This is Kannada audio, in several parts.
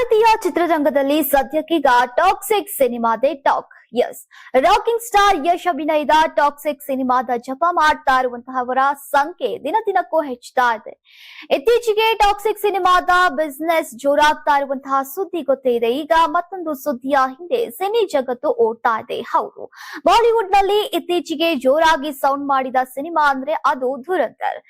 ಭಾರತೀಯ ಚಿತ್ರರಂಗದಲ್ಲಿ ಸದ್ಯಕ್ಕೀಗ toxic ಸಿನಿಮಾದೇ talk. Yes rocking star Yash ಅಭಿನಯದ ಟಾಕ್ಸಿಕ್ ಸಿನಿಮಾದ ಜಪ ಮಾಡ್ತಾ ಇರುವಂತಹವರ ಸಂಖ್ಯೆ ದಿನ ದಿನಕ್ಕೂ ಹೆಚ್ಚುತ್ತಾ ಇದೆ. ಇತ್ತೀಚೆಗೆ ಟಾಕ್ಸಿಕ್ ಸಿನಿಮಾದ ಬಿಸ್ನೆಸ್ ಜೋರಾಗ್ತಾ ಇರುವಂತಹ ಸುದ್ದಿ ಗೊತ್ತೇ ಇದೆ. ಈಗ ಮತ್ತೊಂದು ಸುದ್ದಿಯ ಹಿಂದೆ ಸಿನಿ ಜಗತ್ತು ಓಡ್ತಾ ಇದೆ. ಹೌದು. ಬಾಲಿವುಡ್ನಲ್ಲಿ ಇತ್ತೀಚೆಗೆ ಜೋರಾಗಿ ಸೌಂಡ್ ಮಾಡಿದ ಸಿನಿಮಾ ಅಂದ್ರೆ ಅದು ಧುರಂಧರ್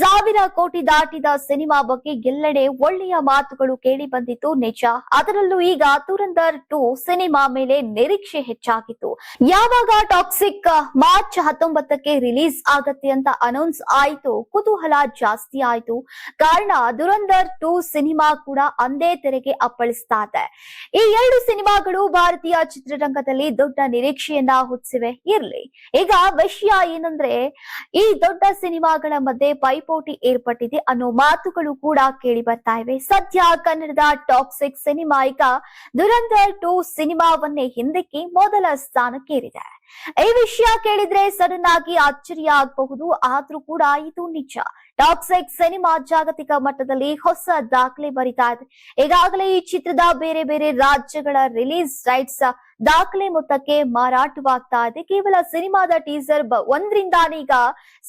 ಸಾವಿರ ಕೋಟಿ ದಾಟಿದ ಸಿನಿಮಾ ಬಗ್ಗೆ ಎಲ್ಲೆಡೆ ಒಳ್ಳೆಯ ಮಾತುಗಳು ಕೇಳಿ ಬಂದಿತ್ತು ನಿಜ ಅದರಲ್ಲೂ ಈಗ ತುರಂದರ್ ಟು ಸಿನಿಮಾ ಮೇಲೆ ನಿರೀಕ್ಷೆ ಹೆಚ್ಚಾಗಿತ್ತು. ಯಾವಾಗ ಟಾಕ್ಸಿಕ್, ಮಾರ್ಚ್ ಹತ್ತೊಂಬತ್ತಕ್ಕೆ ರಿಲೀಸ್ ಆಗತ್ತೆ ಅಂತ ಅನೌನ್ಸ್ ಆಯ್ತು, ಕುತೂಹಲ ಜಾಸ್ತಿ ಆಯ್ತು. ಕಾರಣ ದುರಂದರ್ ಟು ಸಿನಿಮಾ ಕೂಡ ಅಂದೇ ತೆರೆಗೆ ಅಪ್ಪಳಿಸ್ತಾ ಇದೆ. ಈ ಎರಡು ಸಿನಿಮಾಗಳು ಭಾರತೀಯ ಚಿತ್ರರಂಗದಲ್ಲಿ ದೊಡ್ಡ ನಿರೀಕ್ಷೆಯನ್ನ ಹುಟ್ಟಿಸಿವೆ. ಇರ್ಲಿ. ಈಗ ವಿಷಯ ಏನಂದ್ರೆ, ಈ ದೊಡ್ಡ ಸಿನಿಮಾಗಳ ಮಧ್ಯೆ ಪೈಪೋಟಿ ಏರ್ಪಟ್ಟಿದೆ ಅನ್ನೋ ಮಾತುಗಳು ಕೂಡ ಕೇಳಿ ಬರ್ತಾ ಇವೆ. ಸದ್ಯ ಕನ್ನಡದ ಟಾಕ್ಸಿಕ್ ಸಿನಿಮಾ ಈಗ ದುರಂಧರ್ ಟು ಸಿನಿಮಾವನ್ನೇ ಹಿಂದಕ್ಕೆ ಮೊದಲ ಸ್ಥಾನಕ್ಕೇರಿದೆ. ಈ ವಿಷಯ ಕೇಳಿದ್ರೆ ಸಡನ್ ಆಗಿ ಆಶ್ಚರ್ಯ ಆಗಬಹುದು, ಆದ್ರೂ ಕೂಡ ಇದು ನಿಜ. ಟಾಕ್ಸಿಕ್ ಸಿನಿಮಾ ಜಾಗತಿಕ ಮಟ್ಟದಲ್ಲಿ ಹೊಸ ದಾಖಲೆ ಬರಿತಾ ಇದೆ. ಈಗಾಗಲೇ ಈ ಚಿತ್ರದ ಬೇರೆ ಬೇರೆ ರಾಜ್ಯಗಳ ರಿಲೀಸ್ ರೈಟ್ಸ್ ದಾಖಲೆ ಮೊತ್ತಕ್ಕೆ ಮಾರಾಟವಾಗ್ತಾ ಇದೆ. ಕೇವಲ ಸಿನಿಮಾದ ಟೀಸರ್ ಒಂದ್ರಿಂದಾನೀಗ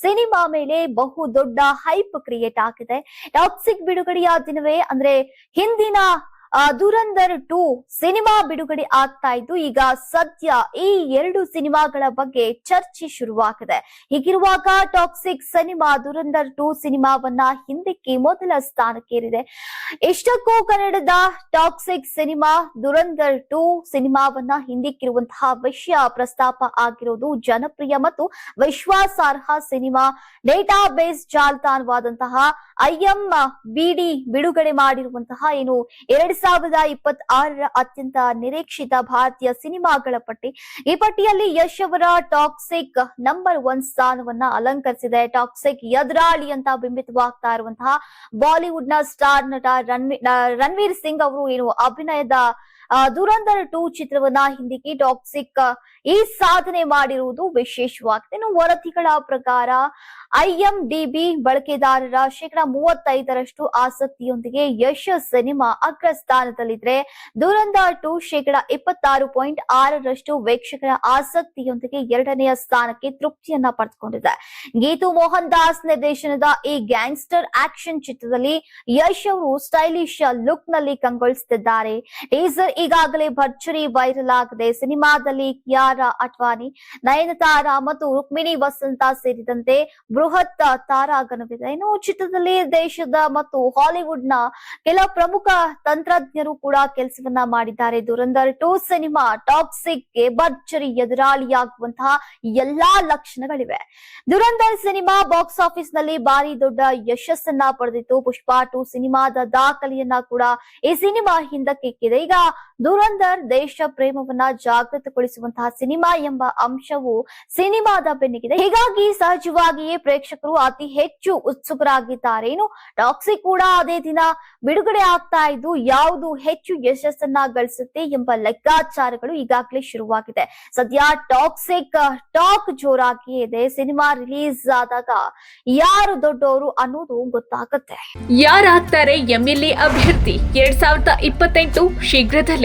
ಸಿನಿಮಾ ಮೇಲೆ ಬಹು ದೊಡ್ಡ ಹೈಪ್ ಕ್ರಿಯೇಟ್ ಆಗಿದೆ. ಟಾಕ್ಸಿಕ್ ಬಿಡುಗಡೆಯ ದಿನವೇ ಅಂದ್ರೆ ಹಿಂದಿನ ಆ, ದುರಂಧರ್ ಟು ಸಿನಿಮಾ ಬಿಡುಗಡೆ ಆಗ್ತಾ ಇದ್ದು ಈಗ ಸದ್ಯ ಈ ಎರಡು ಸಿನಿಮಾಗಳ ಬಗ್ಗೆ ಚರ್ಚೆ ಶುರುವಾಗಿದೆ. ಹೀಗಿರುವಾಗ ಟಾಕ್ಸಿಕ್ ಸಿನಿಮಾ ಧುರಂಧರ್ ಟು ಸಿನಿಮಾವನ್ನ ಹಿಂದಕ್ಕೆ ಮೊದಲ ಸ್ಥಾನಕ್ಕೇರಿದೆ. ಇಷ್ಟಕ್ಕೂ ಕನ್ನಡದ ಟಾಕ್ಸಿಕ್ ಸಿನಿಮಾ ಧುರಂಧರ್ ಟು ಸಿನಿಮಾವನ್ನ ಹಿಂದಿಕ್ಕಿರುವಂತಹ ವಿಷಯ ಪ್ರಸ್ತಾಪ ಆಗಿರೋದು ಜನಪ್ರಿಯ ಮತ್ತು ವಿಶ್ವಾಸಾರ್ಹ ಸಿನಿಮಾ ಡೇಟಾ ಬೇಸ್ ಜಾಲತಾಣವಾದಂತಹ ಐಎಂ ಬಿಡಿ ಬಿಡುಗಡೆ ಮಾಡಿರುವಂತಹ ಏನು ಎರಡ್ ಸಾವಿರದ ಇಪ್ಪತ್ ಆರರ ಅತ್ಯಂತ ನಿರೀಕ್ಷಿತ ಭಾರತೀಯ ಸಿನಿಮಾಗಳ ಪಟ್ಟಿ. ಈ ಪಟ್ಟಿಯಲ್ಲಿ ಯಶ್ ಅವರ ಟಾಕ್ಸಿಕ್ ನಂಬರ್ ಒನ್ ಸ್ಥಾನವನ್ನ ಅಲಂಕರಿಸಿದೆ. ಟಾಕ್ಸಿಕ್ ಎದುರಾಳಿ ಅಂತ ಬಿಂಬಿತವಾಗ್ತಾ ಇರುವಂತಹ ಬಾಲಿವುಡ್ನ ಸ್ಟಾರ್ ನಟ ರಣ್ವೀರ್ ಸಿಂಗ್ ಅವರು ಏನು ಅಭಿನಯದ ದುರಂಧರ್ ಟೂ ಚಿತ್ರವನ್ನ ಹಿಂದಿಕ್ಕಿ ಟಾಕ್ಸಿಕ್ ಈ ಸಾಧನೆ ಮಾಡಿರುವುದು ವಿಶೇಷವಾಗಿದೆ ಇನ್ನು ವರದಿಗಳ ಪ್ರಕಾರ ಐಎಂಡಿಬಿ ಬಳಕೆದಾರರ ಶೇಕಡಾ ಮೂವತ್ತೈದರಷ್ಟು ಆಸಕ್ತಿಯೊಂದಿಗೆ ಯಶ್ ಸಿನಿಮಾ ಅಗ್ರ ಸ್ಥಾನದಲ್ಲಿದ್ರೆ ದುರಂಧರ್ ಟು ಶೇಕಡ ಇಪ್ಪತ್ತಾರು ಪಾಯಿಂಟ್ ಆರರಷ್ಟು ವೀಕ್ಷಕರ ಆಸಕ್ತಿಯೊಂದಿಗೆ ಎರಡನೆಯ ಸ್ಥಾನಕ್ಕೆ ತೃಪ್ತಿಯನ್ನ ಪಡೆದುಕೊಂಡಿದೆ. ಗೀತು ಮೋಹನ್ ದಾಸ್ ನಿರ್ದೇಶನದ ಈ ಗ್ಯಾಂಗ್ಸ್ಟರ್ ಆಕ್ಷನ್ ಚಿತ್ರದಲ್ಲಿ ಯಶ್ ಅವರು ಸ್ಟೈಲಿಶ್ ಲುಕ್ನಲ್ಲಿ ಕಂಗೊಳಿಸುತ್ತಿದ್ದಾರೆ ಟೀಸರ್ ಈಗಾಗಲೇ ಭರ್ಜರಿ ವೈರಲ್ ಆಗಿದೆ. ಸಿನಿಮಾದಲ್ಲಿ ಕಿಯಾರಾ ಅಡ್ವಾನಿ ನಯನತಾರ ಮತ್ತು ರುಕ್ಮಿಣಿ ವಸಂತ ಸೇರಿದಂತೆ ಬೃಹತ್ ತಾರಾಗಣವಿದೆ. ಇನ್ನು ಚಿತ್ರದಲ್ಲಿ ದೇಶದ ಮತ್ತು ಹಾಲಿವುಡ್ನ ಕೆಲ ಪ್ರಮುಖ ತಂತ್ರಜ್ಞರು ಕೂಡ ಕೆಲಸವನ್ನ ಮಾಡಿದ್ದಾರೆ. ದುರಂಧರ್ ಟು ಸಿನಿಮಾ ಟಾಕ್ಸಿಕ್ಗೆ ಭರ್ಜರಿ ಎದುರಾಳಿಯಾಗುವಂತಹ ಎಲ್ಲಾ ಲಕ್ಷಣಗಳಿವೆ. ದುರಂಧರ್ ಸಿನಿಮಾ ಬಾಕ್ಸ್ ಆಫೀಸ್ನಲ್ಲಿ ಭಾರಿ ದೊಡ್ಡ ಯಶಸ್ಸನ್ನ ಪಡೆದಿತ್ತು. ಪುಷ್ಪಾ ಟು ಸಿನಿಮಾದ ದಾಖಲೆಯನ್ನ ಕೂಡ ಈ ಸಿನಿಮಾ ಹಿಂದಕ್ಕಿಕ್ಕಿದೆ ಈಗ ದುರಂಧರ್ ದೇಶ ಪ್ರೇಮವನ್ನ ಜಾಗೃತಗೊಳಿಸುವಂತಹ ಸಿನಿಮಾ ಎಂಬ ಅಂಶವು ಸಿನಿಮಾದ ಬೆನ್ನಿಗಿದೆ. ಹೀಗಾಗಿ ಸಹಜವಾಗಿಯೇ ಪ್ರೇಕ್ಷಕರು ಅತಿ ಹೆಚ್ಚು ಉತ್ಸುಕರಾಗಿದ್ದಾರೆ. ಇನ್ನು ಟಾಕ್ಸಿಕ್ ಕೂಡ ಅದೇ ದಿನ ಬಿಡುಗಡೆ ಆಗ್ತಾ ಇದ್ದು ಯಾವುದು ಹೆಚ್ಚು ಯಶಸ್ಸನ್ನ ಗಳಿಸುತ್ತೆ ಎಂಬ ಲೆಕ್ಕಾಚಾರಗಳು ಈಗಾಗಲೇ ಶುರುವಾಗಿದೆ. ಸದ್ಯ ಟಾಕ್ಸಿಕ್ ಟಾಕ್ ಜೋರಾಗಿಯೇ ಇದೆ. ಸಿನಿಮಾ ರಿಲೀಸ್ ಆದಾಗ ಯಾರು ದೊಡ್ಡವರು ಅನ್ನೋದು ಗೊತ್ತಾಗುತ್ತೆ. ಯಾರಾಗ್ತಾರೆ ಎಂಎಲ್ಎ ಅಭ್ಯರ್ಥಿ? ಎರಡ್ ಸಾವಿರದ ಇಪ್ಪತ್ತೆಂಟು ಶೀಘ್ರದಲ್ಲೇ.